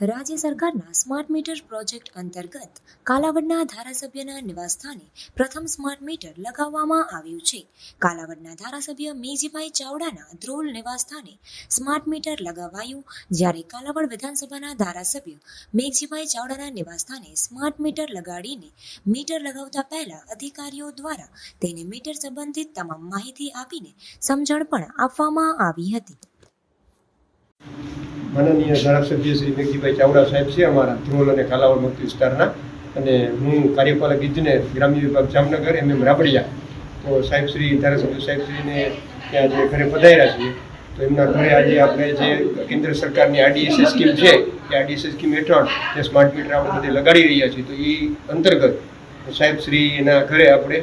રાજ્ય સરકારના smart meter project અંતર્ગત કાલાવડના ધારાસભ્યના નિવાસસ્થાને પ્રથમ સ્માર્ટ મીટર લગાવવામાં આવ્યું છે. કાલાવડના ધારાસભ્ય મેજીભાઈ ચાવડાના ધ્રોલ નિવાસસ્થાને સ્માર્ટ મીટર લગાવાયું. જ્યારે કાલાવડ વિધાનસભાના ધારાસભ્ય મેઘજીભાઈ ચાવડાના નિવાસસ્થાને સ્માર્ટ મીટર લગાડીને મીટર લગાવતા પહેલા અધિકારીઓ દ્વારા તેને મીટર સંબંધિત તમામ માહિતી આપીને સમજણ પણ આપવામાં આવી હતી. માનનીય ધારાસભ્ય શ્રી મેઘજીભાઈ ચાવડા સાહેબ છે, અમારા ધ્રોલ અને કાલાવડ મુક્તિ વિસ્તારના. અને હું કાર્યપાલક ઇજનેર ગ્રામ્ય વિભાગ જામનગર એમ એમ રાબડિયા. તો સાહેબ શ્રી, ધારાસભ્ય સાહેબ શ્રીને ત્યાં જે ઘરે પધાર્યા છીએ, તો એમના ઘરે આજે આપણે જે કેન્દ્ર સરકારની આરડીએસએસ સ્કીમ છે, એ આરડીએસએસ સ્કીમ હેઠળ જે સ્માર્ટ મીટર આપણે બધે લગાડી રહ્યા છીએ, તો એ અંતર્ગત સાહેબ શ્રીના ઘરે આપણે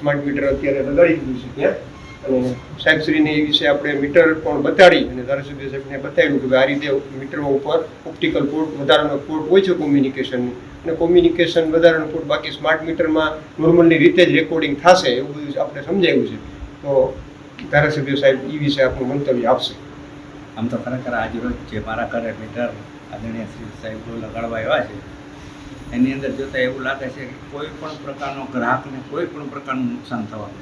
સ્માર્ટ મીટર અત્યારે લગાડી દીધું છે ત્યાં. અને સાહેબશ્રીને એ વિશે આપણે મીટર પણ બતાડી અને ધારાસભ્ય સાહેબને બતાવ્યું કે આ રીતે મીટરમાં ઉપર ઓપ્ટિકલ પોર્ટ વધારાનો પોર્ટ હોય છે કોમ્યુનિકેશનની અને કોમ્યુનિકેશન વધારાનો પોર્ટ બાકી સ્માર્ટ મીટરમાં નોર્મલની રીતે જ રેકોર્ડિંગ થશે એવું બધું આપણે સમજાવ્યું છે. તો ધારાસભ્ય સાહેબ એ વિશે આપણું મંતવ્ય આપશે. આમ તો ખરેખર આજરોજ જે મારા ઘરે મીટર આદરણીય શ્રી સાહેબો લગાડવા આવ્યા છે, એની અંદર જોતાં એવું લાગે છે કે કોઈ પણ પ્રકારનો ગ્રાહકને કોઈ પણ પ્રકારનું નુકસાન થવાનું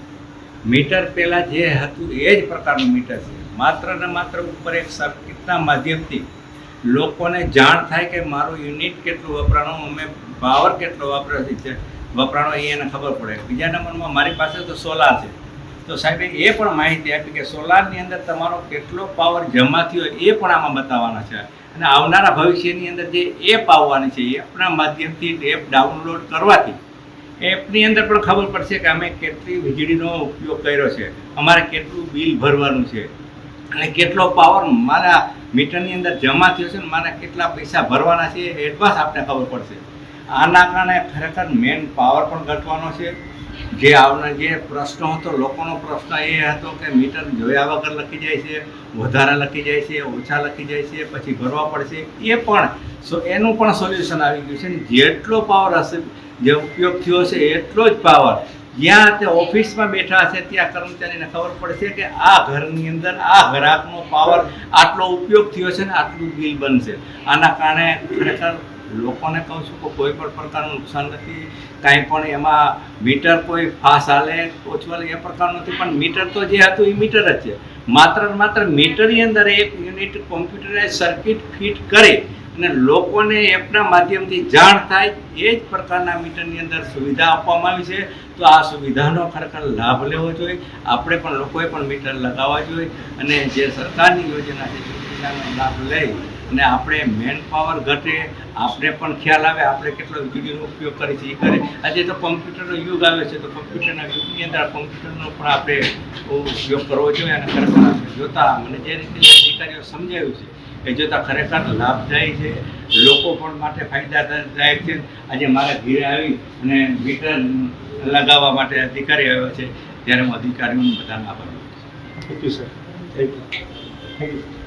મીટર પહેલાં જે હતું એ જ પ્રકારનું મીટર છે. માત્ર ને માત્ર ઉપર એક સર્કિટના માધ્યમથી લોકોને જાણ થાય કે મારું યુનિટ કેટલું વપરાણું, અમે પાવર કેટલો વાપર્યો છે વપરાણો એ એને ખબર પડે. બીજા નંબરમાં મારી પાસે તો સોલાર છે. તો સાહેબે એ પણ માહિતી આપી કે સોલારની અંદર તમારો કેટલો પાવર જમા થયો એ પણ આમાં બતાવવાના છે. અને આવનારા ભવિષ્યની અંદર જે એપ આવવાની છે એપના માધ્યમથી એપ ડાઉનલોડ કરવાથી એપની અંદર પણ ખબર પડશે કે અમે કેટલી વીજળીનો ઉપયોગ કર્યો છે. અમારે કેટલું બિલ ભરવાનું છે. અને કેટલો પાવર મારા મીટરની અંદર જમા થયો છે ને મારે કેટલા પૈસા ભરવાના છે એડવાન્સ આપને ખબર પડશે. આના કારણે ખરેખર મેન પાવર પણ ઘટવાનો છે. જે આવનાર જે પ્રશ્ન હતો, લોકોનો પ્રશ્ન એ હતો કે મીટર જોયા વગર લખી જાય છે, વધારે લખી જાય છે, ઓછા લખી જાય છે, પછી ભરવા પડશે. એ પણ સો, એનું પણ સોલ્યુશન આવી ગયું છે. જેટલો પાવર હશે જે ઉપયોગ થયો છે એટલો જ પાવર. જ્યાં તે ઓફિસમાં બેઠા હશે, ત્યાં કર્મચારીને ખબર પડશે કે આ ઘરની અંદર, આ ગ્રાહકનો પાવર આટલો ઉપયોગ થયો છે ને આટલું બિલ બનશે. આના કારણે ખરેખર લોકોને કહું છું કે કોઈ પણ પ્રકારનું નુકસાન નથી. કાંઈ પણ એમાં મીટર કોઈ ફાસ હાલે, ઓછું હાલે, એ પ્રકારનું નથી. પણ મીટર તો જે હતું એ મીટર જ છે. માત્ર માત્ર મીટરની અંદર એક યુનિટ કોમ્પ્યુટરાઇઝ સર્કિટ ફિટ કરી. અને લોકોને એપના માધ્યમથી જાણ થાય એ જ પ્રકારના મીટરની અંદર સુવિધા આપવામાં આવી છે. તો આ સુવિધાનો ખરેખર લાભ લેવો જોઈએ. આપણે પણ લોકોએ પણ મીટર લગાવવા જોઈએ અને જે સરકારની યોજના છે યોજનાનો લાભ લઈ અને આપણે મેન પાવર ઘટે, આપણે પણ ખ્યાલ આવે, આપણે કેટલો વીજળીનો ઉપયોગ કરીએ છીએ એ કરે. આજે તો કોમ્પ્યુટરનો યુગ આવે છે, તો કોમ્પ્યુટરના યુગની અંદર કોમ્પ્યુટરનો પણ આપણે ઉપયોગ કરવો જોઈએ અને ખરેખર જોતા મને જે રીતે અધિકારીઓ સમજાવ્યું છે એ જોતાં ખરેખર લાભદાયી છે લોકો પણ માટે ફાયદાદાયક છે. આજે મારા ઘીરે આવી અને મીટર લગાવવા માટે અધિકારી આવ્યો છે ત્યારે હું અધિકારીઓને બધાને આભાર માનું છું. Thank you sir thank you thank you